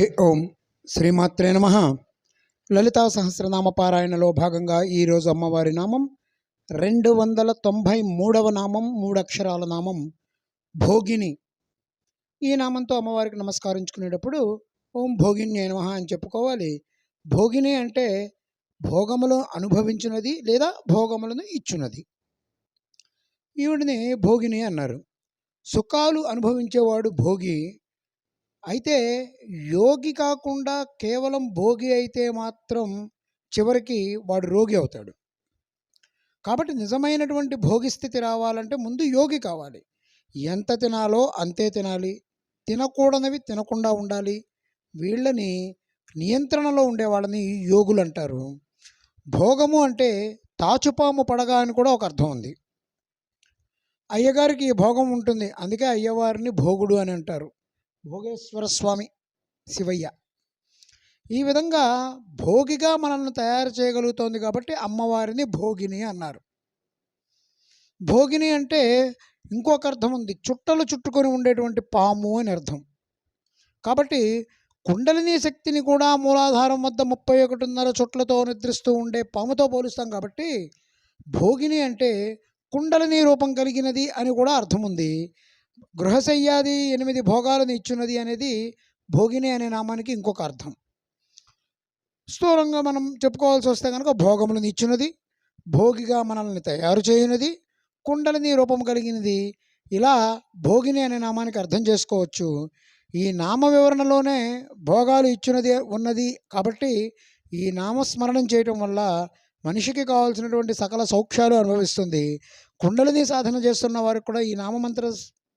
హే ఓం శ్రీమాత్రే నమ. లలితా సహస్రనామ పారాయణలో భాగంగా ఈరోజు అమ్మవారి నామం రెండు వందల తొంభై మూడవ నామం మూడు అక్షరాల నామం భోగిని. ఈ నామంతో అమ్మవారికి నమస్కరించుకునేటప్పుడు ఓం భోగిని నమ అని చెప్పుకోవాలి. భోగిని అంటే భోగములు అనుభవించినది లేదా భోగములను ఇచ్చున్నది ఈవిడిని భోగిని అన్నారు. సుఖాలు అనుభవించేవాడు భోగి అయితే యోగి కాకుండా కేవలం భోగి అయితే మాత్రం చివరికి వాడు రోగి అవుతాడు. కాబట్టి నిజమైనటువంటి భోగి స్థితి రావాలంటే ముందు యోగి కావాలి. ఎంత తినాలో అంతే తినాలి. తినకూడనివి తినకుండా ఉండాలి. వీళ్ళని నియంత్రణలో ఉండే వాళ్ళని యోగులు అంటారు. భోగము అంటే తాచుపాము పడగా అని కూడా ఒక అర్థం ఉంది. అయ్యగారికి ఈ భోగం ఉంటుంది. అందుకే అయ్యవారిని భోగుడు అని అంటారు. భోగేశ్వర స్వామి శివయ్య. ఈ విధంగా భోగిగా మనల్ని తయారు చేయగలుగుతోంది కాబట్టి అమ్మవారిని భోగిని అన్నారు. భోగిని అంటే ఇంకొక అర్థం ఉంది. చుట్టలు చుట్టుకొని ఉండేటువంటి పాము అని అర్థం. కాబట్టి కుండలిని శక్తిని కూడా మూలాధారం వద్ద ముప్పై ఒకటిన్నర చుట్లతో నిద్రిస్తూ ఉండే పాముతో పోలుస్తాం కాబట్టి భోగిని అంటే కుండలిని రూపం కలిగినది అని కూడా అర్థం ఉంది. గృహశయ్యాది ఎనిమిది భోగాలను ఇచ్చున్నది అనేది భోగిని అనే నామానికి ఇంకొక అర్థం. స్థూలంగా మనం చెప్పుకోవాల్సి వస్తే కనుక భోగములను ఇచ్చినది భోగిగా మనల్ని తయారు చేయనది కుండలిని రూపం కలిగినది ఇలా భోగిని అనే నామానికి అర్థం చేసుకోవచ్చు. ఈ నామ వివరణలోనే భోగాలు ఇచ్చినది ఉన్నది కాబట్టి ఈ నామస్మరణం చేయటం వల్ల మనిషికి కావాల్సినటువంటి సకల సౌఖ్యాలు అనుభవిస్తుంది. కుండలిని సాధన చేస్తున్న వారికి కూడా ఈ నామమంత్ర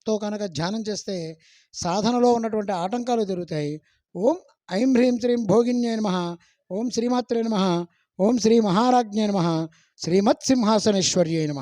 తో కనుక ధ్యానం చేస్తే సాధనలో ఉన్నటువంటి ఆటంకాలు దొరుకుతాయి ఓం ఐం హ్రీం శ్రీం భోగిన్యే నమ. ఓం శ్రీమాత్రే నమ. ఓం శ్రీ మహారాజ్ఞే నమ. శ్రీమత్ సింహాసనేశ్వర్యే నమ.